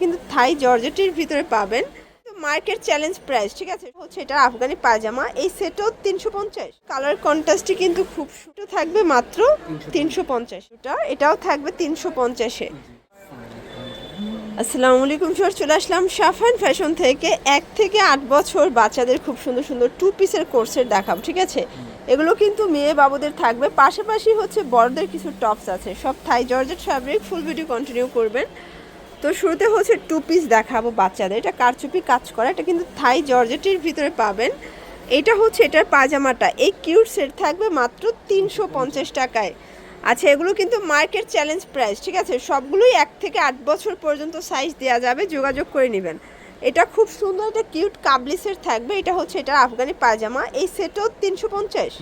কিন্তু থাই জর্জেটের ভিতরে পাবেন মার্কেট চ্যালেঞ্জ প্রাইস, ঠিক আছে? হচ্ছে এটা আফগানি পায়জামা, এই সেটও তিনশো পঞ্চাশ। কালার কন্ট্রাস্টটি কিন্তু খুব সুটো থাকবে মাত্র তিনশো পঞ্চাশ। এটা, এটাও থাকবে তিনশো পঞ্চাশে। আসসালামু আলাইকুম স্যার চলে আসলাম সাফান ফ্যাশন থেকে। এক থেকে আট বছর বাচ্চাদের খুব সুন্দর সুন্দর টু পিসের কোর্সের দেখাবো, ঠিক আছে? এগুলো কিন্তু মেয়ে বাবুদের থাকবে। পাশাপাশি হচ্ছে বড়দের কিছু টপস আছে। সব Thai georgette fabric full video continue করবেন। তো শুরুতে হচ্ছে টু পিস দেখাবো বাচ্চাদের। এটা কারচুপি কাজ করা এটা কিন্তু থাই জর্জেটির ভিতরে পাবেন। এটা হচ্ছে এটার পাজামাটা এই কিউট সেট থাকবে মাত্র তিনশো পঞ্চাশ টাকায়। আচ্ছা এগুলো কিন্তু মার্কেট চ্যালেঞ্জ প্রাইস ঠিক আছে? সবগুলোই এক থেকে আট বছর পর্যন্ত সাইজ দেওয়া যাবে যোগাযোগ করে নেবেন। এটা খুব সুন্দর একটা কিউট কাবলি সেট থাকবে। এটা হচ্ছে এটা আফগানি পায়জামা। এই সেটও তিনশো পঞ্চাশ।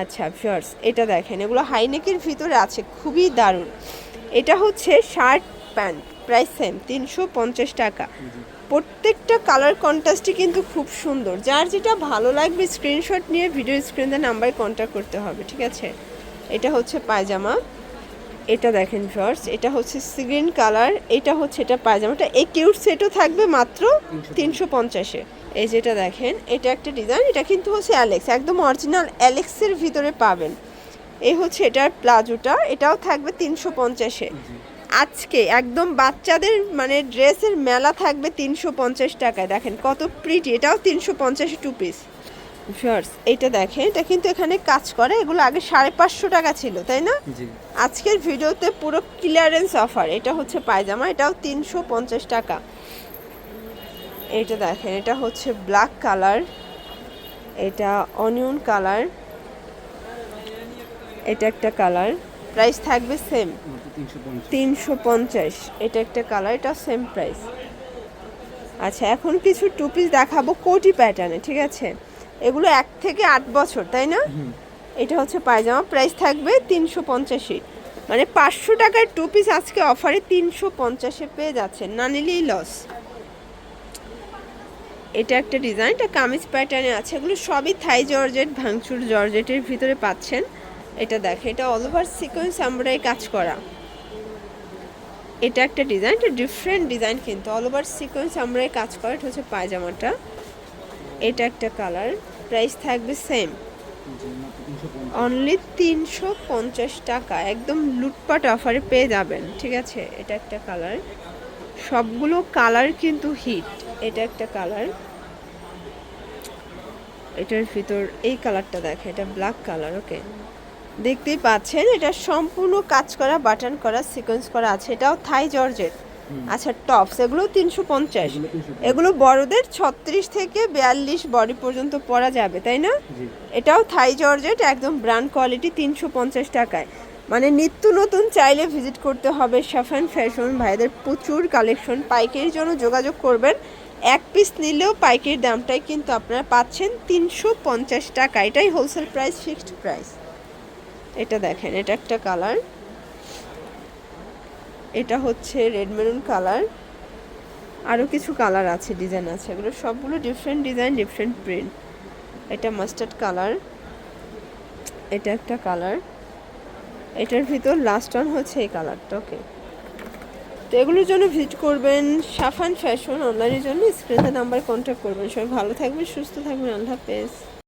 আচ্ছা ফিয়ার্স এটা দেখেন। এগুলো হাইনেকের ভিতরে আছে। খুবই দারুণ। এটা হচ্ছে শার্ট প্যান্ট প্রাইস সেম তিনশো পঞ্চাশ টাকা। প্রত্যেকটা কালার কন্ট্রাস্টই কিন্তু খুব সুন্দর। যার যেটা ভালো লাগবে স্ক্রিনশট নিয়ে ভিডিও স্ক্রিনে নাম্বারে কন্ট্যাক্ট করতে হবে ঠিক আছে? এটা হচ্ছে পায়জামা। এটা দেখেন ফার্স্ট এটা হচ্ছে গ্রিন কালার এটা হচ্ছে এটা পায়জামাটা এই কিউট সেটও থাকবে মাত্র তিনশো পঞ্চাশে। এই যেটা দেখেন এটা একটা ডিজাইন এটা কিন্তু হচ্ছে অ্যালেক্স একদম অরিজিনাল অ্যালেক্সের ভিতরে পাবেন। এই হচ্ছে এটার প্লাজোটা এটাও থাকবে তিনশো পঞ্চাশে। আজকে একদম বাচ্চাদের মানে ড্রেসের মেলা থাকবে তিনশো পঞ্চাশ টাকায়। দেখেন কত প্রিটি এটাও তিনশো পঞ্চাশ টু পিস শার্টস এটা দেখেন এটা কিন্তু এখানে কাজ করে এগুলো আগে সাড়ে পাঁচশো টাকা ছিল তাই না? আজকের ভিডিওতে পুরো ক্লিয়ারেন্স অফার এটা হচ্ছে পায়জামা এটাও তিনশো পঞ্চাশ টাকা। এটা দেখেন এটা হচ্ছে ব্ল্যাক কালার এটা অনিয়ন কালার এটা একটা কালার প্রাইস থাকবে সেম। তিনশো পঞ্চাশ। এটা একটা কালার এটা সেম প্রাইস আচ্ছা এখন কিছু টু পিস দেখাবো কোটি প্যাটার্নে ঠিক আছে? এগুলো এক থেকে আট বছর তাই না? এটা হচ্ছে পায়জামা প্রাইস থাকবে তিনশো পঞ্চাশে। মানে পাঁচশো টাকার টু পিস আজকে অফারে তিনশো পঞ্চাশে পেয়ে যাচ্ছেন না নিলেই লস এটা একটা ডিজাইন এটা কামিজ প্যাটার্নে আছে। এগুলো সবই থাই জর্জেট ভাঙচুর জর্জেটের ভিতরে পাচ্ছেন। এটা দেখে, এটা অল ওভার সিকোয়েন্স আমরাই কাজ করা। এটা একটা ডিজাইন এটা ডিফারেন্ট ডিজাইন কিন্তু অল ওভার সিকোয়েন্স আমরাই কাজ করা, এটা হচ্ছে পায়জামাটা। এটা একটা কালার প্রাইস থাকবে সেম অনলি তিনশো পঞ্চাশ টাকা, একদম লুটপাট অফারে পেয়ে যাবেন, ঠিক আছে? এটা একটা কালার সবগুলো কালার কিন্তু হিট এটা একটা কালার এটার ভিতর এই কালারটা দেখে, এটা ব্ল্যাক কালার ওকে দেখতেই পাচ্ছেন এটা সম্পূর্ণ কাজ করা বাটন করা সিকোয়েন্স করা আছে। এটাও থাই জর্জেট। আচ্ছা টপস এগুলো তিনশো পঞ্চাশ। এগুলো 350 বড়দের ছত্রিশ থেকে বিয়াল্লিশ বডি পর্যন্ত পরা যাবে তাই না? এটাও থাই জর্জেট একদম ব্র্যান্ড কোয়ালিটি তিনশো পঞ্চাশ টাকায়। মানে নিত্য নতুন চাইলে ভিজিট করতে হবে সাফান ফ্যাশন ভাইদের প্রচুর কালেকশন পাইকারির জন্য যোগাযোগ করবেন। এক পিস নিলেও পাইকারির দামটাই কিন্তু আপনারা পাচ্ছেন তিনশো পঞ্চাশ টাকা। এটাই হোলসেল প্রাইস ফিক্সড প্রাইস এটা দেখেন, এটা একটা কালার। এটা হচ্ছে রেড মেরুন কালার। আরও কিছু কালার আছে, ডিজাইন আছে। এগুলো সবগুলো ডিফারেন্ট ডিজাইন ডিফারেন্ট প্রিন্ট এটা মাস্টার্ড কালার। এটা একটা কালার। এটার ভিতর লাস্ট ওয়ান হচ্ছে এই কালারটা ওকে তো এগুলোর জন্য ভিজিট করবেন সাফান ফ্যাশন অনলাইনের জন্য। স্ক্রিনে নাম্বার কন্ট্যাক্ট করবেন। সবাই ভালো থাকবেন, সুস্থ থাকবেন। আল্লাহ হাফেজ।